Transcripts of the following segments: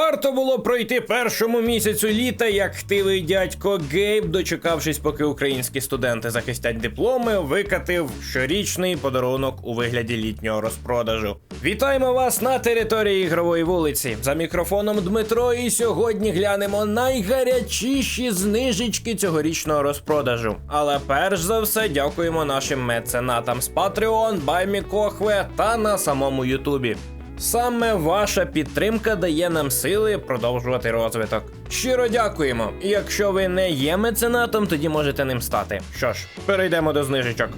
Варто було пройти першому місяцю літа, як хтивий дядько Гейб, дочекавшись, поки українські студенти захистять дипломи, викатив щорічний подарунок у вигляді літнього розпродажу. Вітаємо вас на території ігрової вулиці. За мікрофоном Дмитро, і сьогодні глянемо найгарячіші знижечки цьогорічного розпродажу. Але перш за все дякуємо нашим меценатам з Patreon, Баймікохве та на самому Ютубі. Саме ваша підтримка дає нам сили продовжувати розвиток. Щиро дякуємо. І якщо ви не є меценатом, тоді можете ним стати. Що ж, перейдемо до знижечок.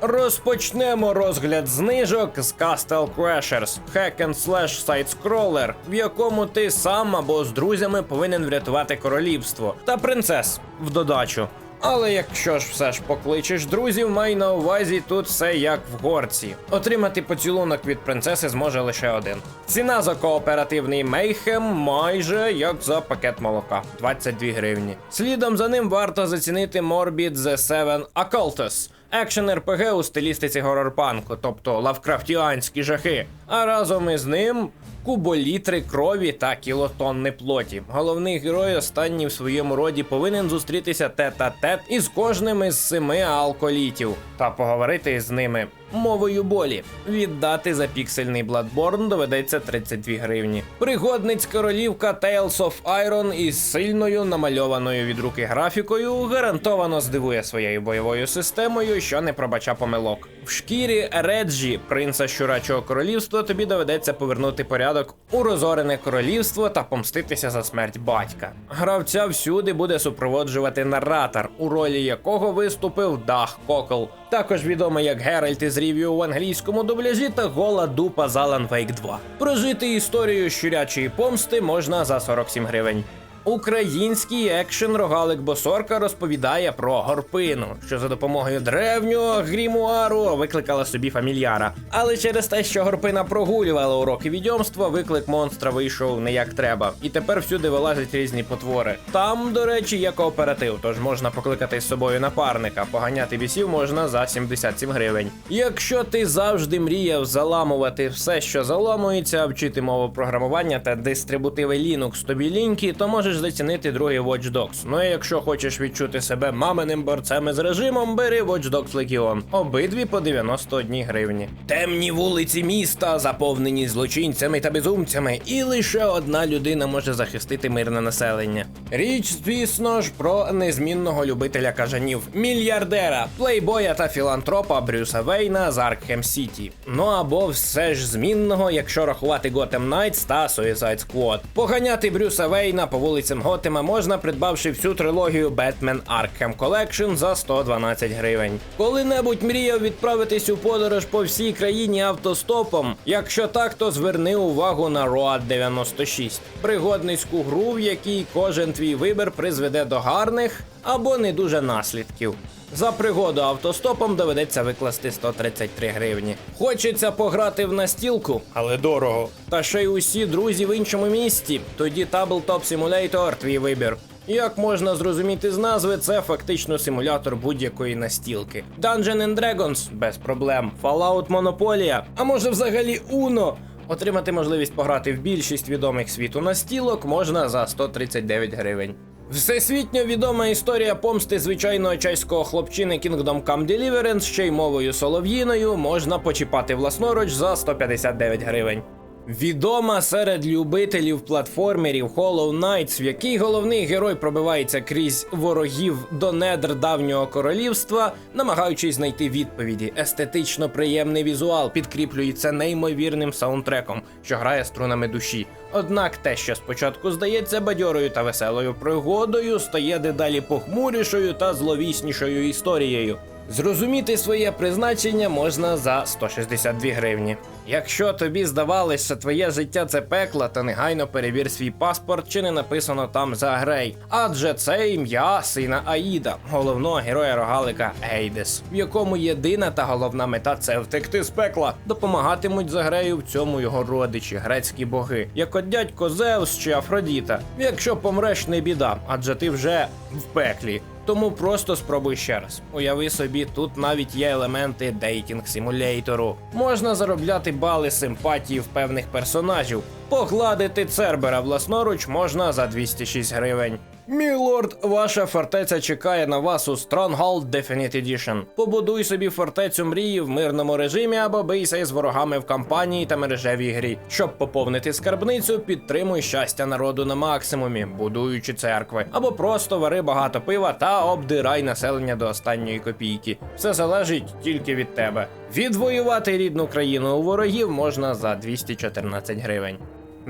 Розпочнемо розгляд знижок з Castle Crashers Hack and Slash сайт-скролер, в якому ти сам або з друзями повинен врятувати королівство та принцес в додачу. Але якщо ж все ж покличеш друзів, май на увазі тут все як в горці. Отримати поцілунок від принцеси зможе лише один. Ціна за кооперативний мейхем майже як за пакет молока 22 гривні. Слідом за ним варто зацінити Morbid The Seven Occultus. Екшен РПГ у стилістиці горорпанку, тобто лавкрафтіанські жахи. А разом із ним куболітри крові та кілотонни плоті. Головний герой останній в своєму роді повинен зустрітися тет-а-тет із кожним із семи алколітів та поговорити з ними мовою болі. Віддати за піксельний Bloodborne доведеться 32 гривні. Пригодниць королівка Tales of Iron із сильною намальованою від руки графікою гарантовано здивує своєю бойовою системою, що не пробача помилок. В шкірі Реджі, принца щурачого королівства, тобі доведеться повернути порядок у розорене королівство та помститися за смерть батька. Гравця всюди буде супроводжувати наратор, у ролі якого виступив Дах Кокл, також відомий як Геральт із Рів'ю в англійському дубляжі та гола дупа з Alan Wake 2. Прожити історію щурячої помсти можна за 47 гривень. Український екшен рогалик Босорка розповідає про горпину, що за допомогою древнього грімуару викликала собі фамільяра. Але через те, що горпина прогулювала уроки відьомства, виклик монстра вийшов не як треба. І тепер всюди вилазять різні потвори. Там, до речі, є кооператив, тож можна покликати з собою напарника. Поганяти бісів можна за 77 гривень. Якщо ти завжди мріяв заламувати все, що заламується, вчити мову програмування та дистрибутиви Linux тобі ліньки, то можеш зацінити другий Watch Dogs. Ну і якщо хочеш відчути себе маминим борцем із режимом, бери Watch Dogs Legion. Обидві по 91 гривні. Темні вулиці міста заповнені злочинцями та безумцями, і лише одна людина може захистити мирне населення. Річ, звісно ж, про незмінного любителя кажанів, мільярдера, плейбоя та філантропа Брюса Вейна з Аркхем Сіті. Ну або все ж змінного, якщо рахувати Gotham Knights та Suicide Squad. Поганяти Брюса Вейна по вулицям Готема можна, придбавши всю трилогію Batman Arkham Collection за 112 гривень. Коли-небудь мріяв відправитись у подорож по всій країні автостопом. Якщо так, то зверни увагу на Road 96. Пригодницьку гру, в якій кожен твій вибір призведе до гарних або не дуже наслідків. За пригоду автостопом доведеться викласти 133 гривні. Хочеться пограти в настілку, але дорого. Та ще й усі друзі в іншому місті. Тоді Tabletop Simulator – твій вибір. Як можна зрозуміти з назви, це фактично симулятор будь-якої настілки. Dungeon and Dragons без проблем. Fallout Monopolia, а може взагалі Uno. Отримати можливість пограти в більшість відомих світу настілок можна за 139 гривень. Всесвітньо відома історія помсти звичайного чеського хлопчини Kingdom Come Deliverance ще й мовою солов'їною можна почіпати власноруч за 159 гривень. Відома серед любителів платформерів Hollow Knights, в якій головний герой пробивається крізь ворогів до недр давнього королівства, намагаючись знайти відповіді. Естетично приємний візуал підкріплюється неймовірним саундтреком, що грає струнами душі. Однак те, що спочатку здається бадьорою та веселою пригодою, стає дедалі похмурішою та зловіснішою історією. Зрозуміти своє призначення можна за 162 гривні. Якщо тобі здавалось, що твоє життя це пекло, то негайно перевір свій паспорт, чи не написано там за Грей. Адже це ім'я сина Аїда, головного героя рогалика Ейдес, в якому єдина та головна мета це втекти з пекла. Допомагатимуть за Грею в цьому його родичі, грецькі боги, як от дядько Зевс чи Афродіта. Якщо помреш, не біда, адже ти вже в пеклі. Тому просто спробуй ще раз. Уяви собі, тут навіть є елементи дейтінг симулятору. Можна заробляти бали симпатії в певних персонажів. Погладити Цербера власноруч можна за 206 гривень. Мій лорд, ваша фортеця чекає на вас у Stronghold Definite Edition. Побудуй собі фортецю мрії в мирному режимі або бийся із ворогами в кампанії та мережевій грі. Щоб поповнити скарбницю, підтримуй щастя народу на максимумі, будуючи церкви, або просто вари багато пива та обдирай населення до останньої копійки. Все залежить тільки від тебе. Відвоювати рідну країну у ворогів можна за 214 гривень.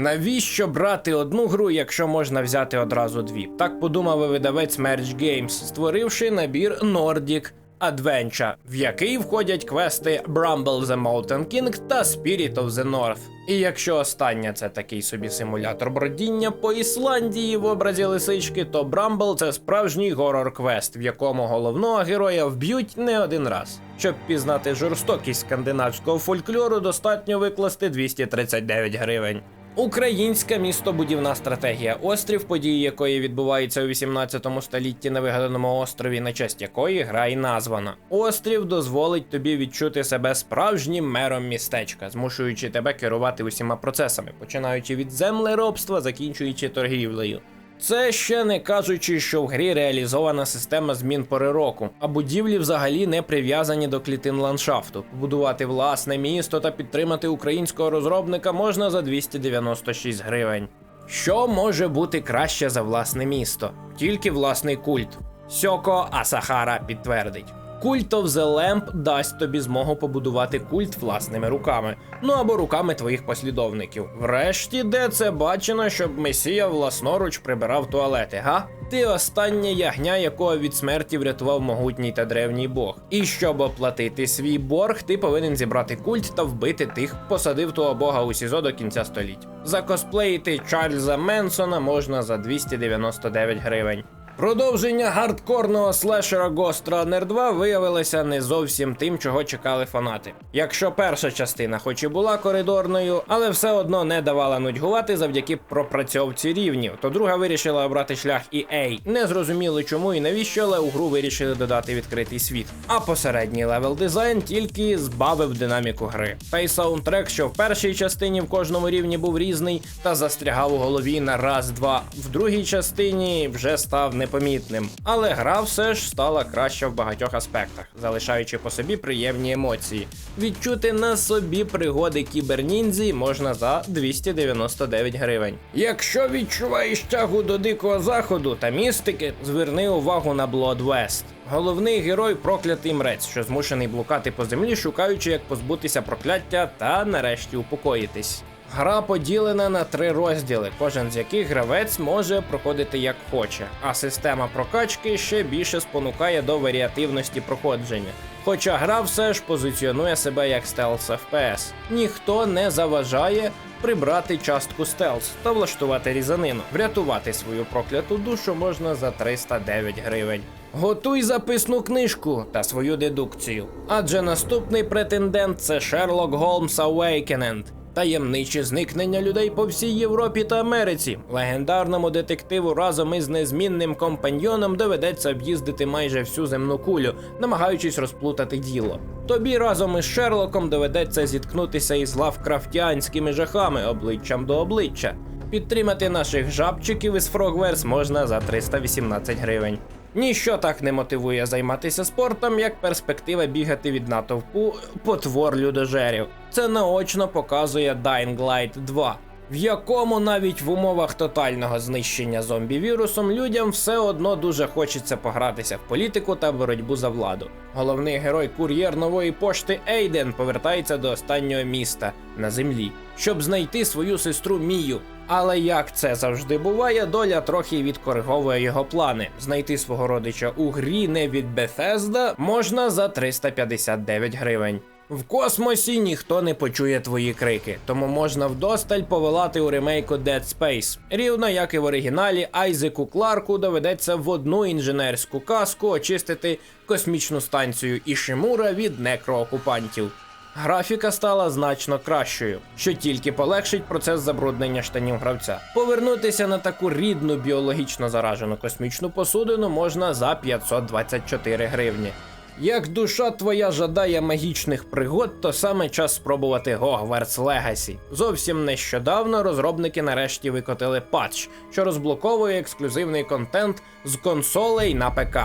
Навіщо брати одну гру, якщо можна взяти одразу дві? Так подумав видавець Merge Games, створивши набір Nordic Adventure, в який входять квести Bramble the Mountain King та Spirit of the North. І якщо остання це такий собі симулятор бродіння по Ісландії в образі лисички, то Bramble це справжній горор квест, в якому головного героя вб'ють не один раз. Щоб пізнати жорстокість скандинавського фольклору, достатньо викласти 239 гривень. Українська містобудівна стратегія, острів, події якої відбуваються у 18 столітті на вигаданому острові, на честь якої гра і названа. Острів дозволить тобі відчути себе справжнім мером містечка, змушуючи тебе керувати усіма процесами, починаючи від землеробства, закінчуючи торгівлею. Це ще не кажучи, що в грі реалізована система змін пори року, а будівлі взагалі не прив'язані до клітин ландшафту. Будувати власне місто та підтримати українського розробника можна за 296 гривень. Що може бути краще за власне місто? Тільки власний культ. Сьоко Асахара підтвердить. Cult of the Lamp дасть тобі змогу побудувати культ власними руками, ну або руками твоїх послідовників. Врешті, де це бачено, щоб месія власноруч прибирав туалети, га? Ти останнє ягня, якого від смерті врятував могутній та древній бог. І щоб оплатити свій борг, ти повинен зібрати культ та вбити тих, посадив того бога у СІЗО до кінця століть. Закосплеїти Чарльза Менсона можна за 299 гривень. Продовження гардкорного слешера Ghost Runner 2 виявилося не зовсім тим, чого чекали фанати. Якщо перша частина, хоч і була коридорною, але все одно не давала нудьгувати завдяки пропрацьовці рівнів, то друга вирішила обрати шлях EA. Не зрозуміли чому і навіщо, але у гру вирішили додати відкритий світ. А посередній левел дизайн тільки збавив динаміку гри. Та й саундтрек, що в першій частині в кожному рівні був різний та застрягав у голові на раз-два, в другій частині вже став не непомітним, але гра все ж стала краща в багатьох аспектах, залишаючи по собі приємні емоції. Відчути на собі пригоди кіберніндзі можна за 299 гривень. Якщо відчуваєш тягу до дикого заходу та містики, зверни увагу на Blood West. Головний герой проклятий мрець, що змушений блукати по землі, шукаючи, як позбутися прокляття та нарешті упокоїтись. Гра поділена на три розділи, кожен з яких гравець може проходити як хоче, а система прокачки ще більше спонукає до варіативності проходження. Хоча гра все ж позиціонує себе як стелс FPS. Ніхто не заважає прибрати частку стелс та влаштувати різанину. Врятувати свою прокляту душу можна за 309 гривень. Готуй записну книжку та свою дедукцію. Адже наступний претендент це Шерлок Голмс Awakened. Таємниче зникнення людей по всій Європі та Америці. Легендарному детективу разом із незмінним компаньйоном доведеться об'їздити майже всю земну кулю, намагаючись розплутати діло. Тобі разом із Шерлоком доведеться зіткнутися із лавкрафтіанськими жахами обличчям до обличчя. Підтримати наших жабчиків із Frogverse можна за 318 гривень. Ніщо так не мотивує займатися спортом, як перспектива бігати від натовпу потвор людожерів. Це наочно показує Dying Light 2, в якому навіть в умовах тотального знищення зомбі-вірусом людям все одно дуже хочеться погратися в політику та боротьбу за владу. Головний герой кур'єр нової пошти Ейден повертається до останнього міста на землі, щоб знайти свою сестру Мію. Але як це завжди буває, доля трохи відкориговує його плани. Знайти свого родича у грі не від Bethesda можна за 359 гривень. В космосі ніхто не почує твої крики, тому можна вдосталь повелати у ремейку Dead Space. Рівно як і в оригіналі, Айзеку Кларку доведеться в одну інженерську каску очистити космічну станцію Ішимура від некроокупантів. Графіка стала значно кращою, що тільки полегшить процес забруднення штанів гравця. Повернутися на таку рідну біологічно заражену космічну посудину можна за 524 гривні. Як душа твоя жадає магічних пригод, то саме час спробувати Hogwarts Legacy. Зовсім нещодавно розробники нарешті викотили патч, що розблоковує ексклюзивний контент з консолей на ПК.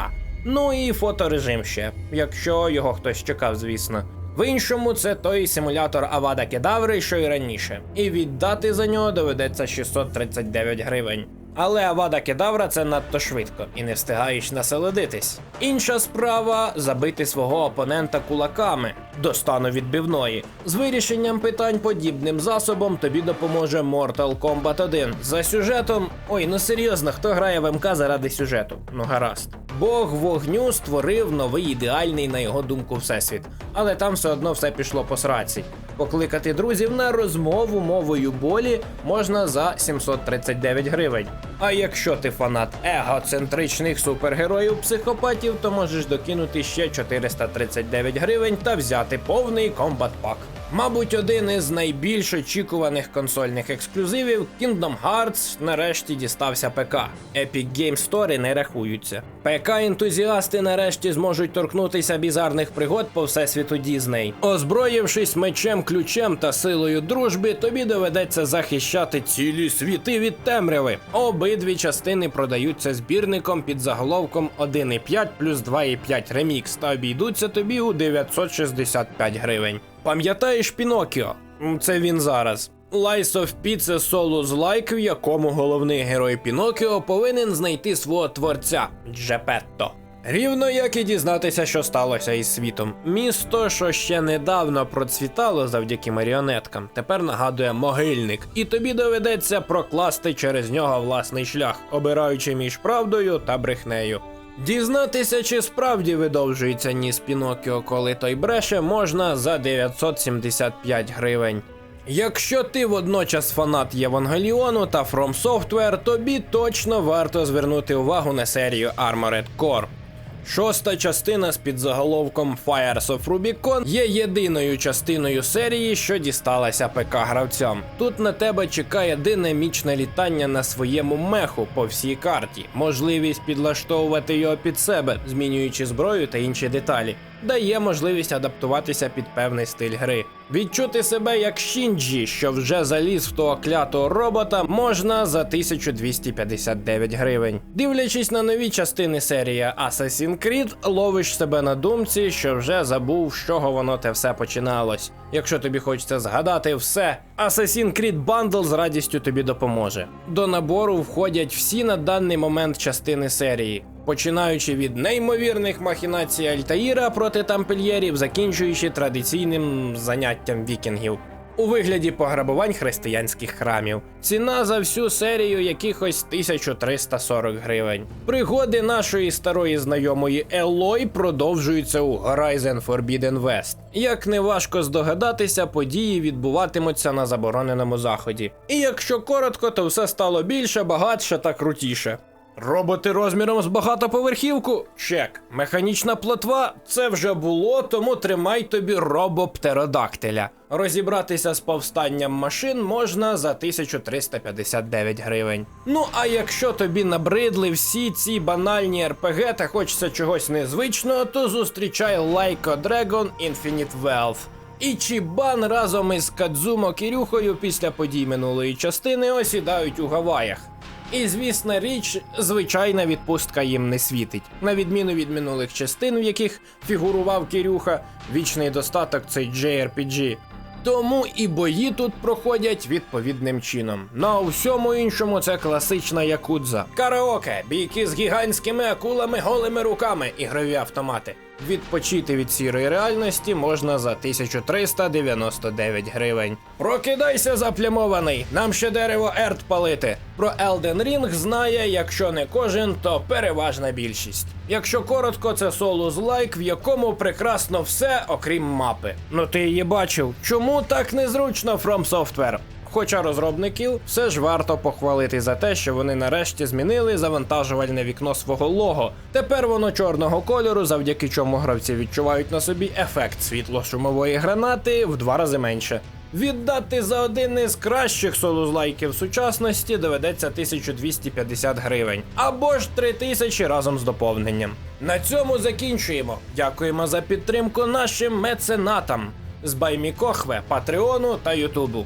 Ну і фоторежим ще, якщо його хтось чекав, звісно. В іншому це той симулятор Авада Кедаври, що й раніше, і віддати за нього доведеться 639 гривень. Але Авада Кедавра це надто швидко і не встигаєш насолодитись. Інша справа забити свого опонента кулаками до стану відбивної. З вирішенням питань подібним засобом тобі допоможе Mortal Kombat 1. За сюжетом. Ой, ну серйозно, хто грає в МК заради сюжету? Ну гаразд. Бог вогню створив новий ідеальний, на його думку, всесвіт. Але там все одно все пішло по сраці. Покликати друзів на розмову мовою болі можна за 739 гривень. А якщо ти фанат егоцентричних супергероїв психопатів, то можеш докинути ще 439 гривень та взяти повний комбат пак. Мабуть, один із найбільш очікуваних консольних ексклюзивів Kingdom Hearts нарешті дістався ПК. Epic Game Store не рахуються. ПК-ентузіасти нарешті зможуть торкнутися бізарних пригод по всесвіту Дізней. Озброївшись мечем, ключем та силою дружби, тобі доведеться захищати цілі світи від темряви. Обидві частини продаються збірником під заголовком 1.5 плюс 2.5 ремікс та обійдуться тобі у 965 гривень. Пам'ятаєш Пінокіо? Це він зараз. Lies of P – це соло лайк, в якому головний герой Пінокіо повинен знайти свого творця Джепетто. Рівно як і дізнатися, що сталося із світом. Місто, що ще недавно процвітало завдяки маріонеткам, тепер нагадує могильник, і тобі доведеться прокласти через нього власний шлях, обираючи між правдою та брехнею. Дізнатися, чи справді видовжується ніс Пінокіо, коли той бреше, можна за 975 гривень. Якщо ти водночас фанат Євангеліону та From Software, тобі точно варто звернути увагу на серію Armored Core. Шоста частина з підзаголовком Fires of Rubicon є єдиною частиною серії, що дісталася ПК гравцям. Тут на тебе чекає динамічне літання на своєму меху по всій карті, можливість підлаштовувати його під себе, змінюючи зброю та інші деталі. Дає можливість адаптуватися під певний стиль гри. Відчути себе як Шінджі, що вже заліз в того клятого робота, можна за 1259 гривень. Дивлячись на нові частини серії Assassin's Creed, ловиш себе на думці, що вже забув, з чого воно те все починалось. Якщо тобі хочеться згадати все, Assassin's Creed Bundle з радістю тобі допоможе. До набору входять всі на даний момент частини серії. Починаючи від неймовірних махінацій Альтаїра проти тампельєрів, закінчуючи традиційним заняттям вікінгів. У вигляді пограбувань християнських храмів. Ціна за всю серію якихось 1340 гривень. Пригоди нашої старої знайомої Елой продовжуються у Horizon Forbidden West. Як не важко здогадатися, події відбуватимуться на забороненому заході. І якщо коротко, то все стало більше, багатше та крутіше. Роботи розміром з багатоповерхівку? Чек. Механічна плотва це вже було, тому тримай тобі робоптеродактиля. Розібратися з повстанням машин можна за 1359 гривень. Ну а якщо тобі набридли всі ці банальні РПГ та хочеться чогось незвичного, то зустрічай Lyco Dragon Infinite Wealth. І Чібан разом із Кадзумо Кірюхою після подій минулої частини осідають у Гаваях. І звісна річ, звичайна відпустка їм не світить. На відміну від минулих частин, в яких фігурував Кирюха, вічний достаток цей JRPG. Тому і бої тут проходять відповідним чином. На всьому іншому це класична якудза. Караоке, бійки з гігантськими акулами голими руками, ігрові автомати. Відпочити від сірої реальності можна за 1399 гривень. Прокидайся, заплямований! Нам ще дерево ерт палити. Про Elden Ring знає, якщо не кожен, то переважна більшість. Якщо коротко, це солус лайк, в якому прекрасно все, окрім мапи. Ну ти її бачив. Чому так незручно From Software? Хоча розробників все ж варто похвалити за те, що вони нарешті змінили завантажувальне вікно свого лого. Тепер воно чорного кольору, завдяки чому гравці відчувають на собі ефект світло-шумової гранати в два рази менше. Віддати за один із кращих солузлайків сучасності доведеться 1250 гривень або ж 3000 разом з доповненням. На цьому закінчуємо. Дякуємо за підтримку нашим меценатам з Баймікохве, Патреону та Ютубу.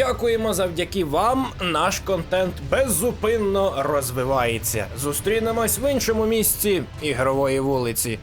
Дякуємо завдяки вам. Наш контент беззупинно розвивається. Зустрінемось в іншому місці ігрової вулиці.